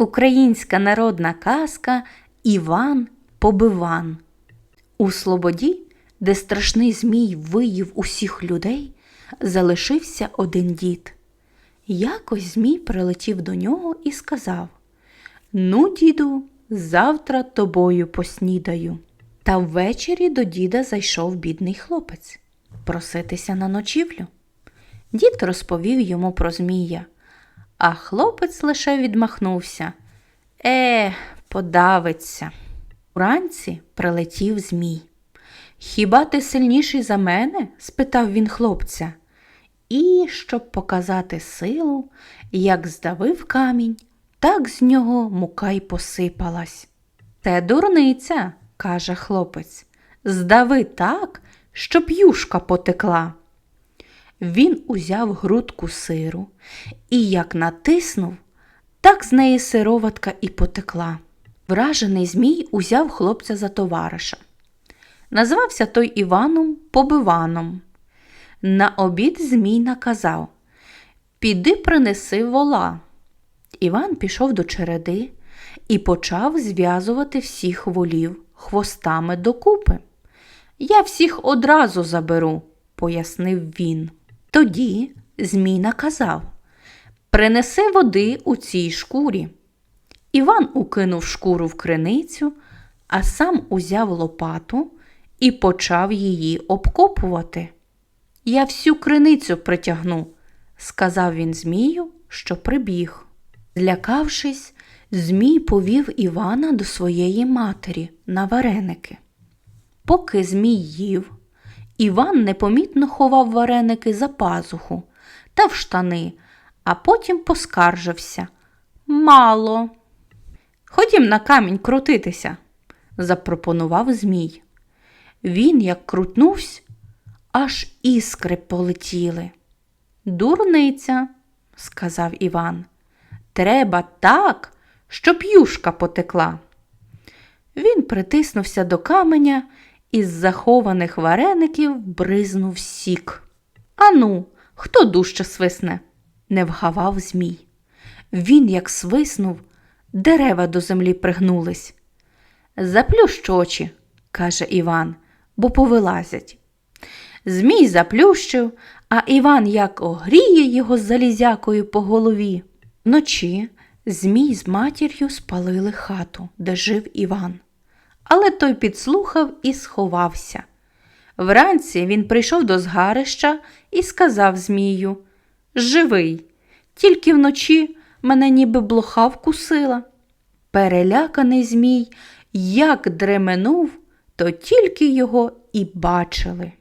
Українська народна казка Іван Побиван. У Слободі, де страшний змій виїв усіх людей, залишився один дід. Якось змій прилетів до нього і сказав: Ну, діду, завтра тобою поснідаю. Та ввечері до діда зайшов бідний хлопець проситися на ночівлю. Дід розповів йому про змія, а хлопець лише відмахнувся. Е, подавиться. Уранці прилетів змій. Хіба ти сильніший за мене? спитав він хлопця. І, щоб показати силу, як здавив камінь, так з нього мука й посипалась. Це дурниця, каже хлопець. Здави так, щоб юшка потекла. Він узяв грудку сиру і як натиснув, так з неї сироватка і потекла. Вражений Змій узяв хлопця за товариша. Назвався той Іваном Побиваном. На обід Змій наказав Піди принеси вола. Іван пішов до череди і почав зв'язувати всіх волів хвостами докупи. Я всіх одразу заберу, пояснив він. Тоді Змій наказав Принеси води у цій шкурі. Іван укинув шкуру в криницю, а сам узяв лопату і почав її обкопувати. Я всю криницю притягну, сказав він Змію, що прибіг. Злякавшись, Змій повів Івана до своєї матері на вареники. Поки Змій їв, Іван непомітно ховав вареники за пазуху та в штани, а потім поскаржився. Мало. Ходім на камінь крутитися, запропонував Змій. Він, як крутнувся, аж іскри полетіли. Дурниця, сказав Іван. Треба так, щоб юшка потекла. Він притиснувся до каменя і з захованих вареників бризнув сік. Ану, хто дужче свисне? не вгавав Змій. Він, як свиснув, дерева до землі пригнулись. Заплющ очі, каже Іван, бо повилазять. Змій заплющив, а Іван як огріє його залізякою по голові. Вночі Змій з матір'ю спалили хату, де жив Іван. Але той підслухав і сховався. Вранці він прийшов до згарища і сказав Змію Живий, тільки вночі мене ніби блоха вкусила. Переляканий Змій, як дременув, то тільки його і бачили.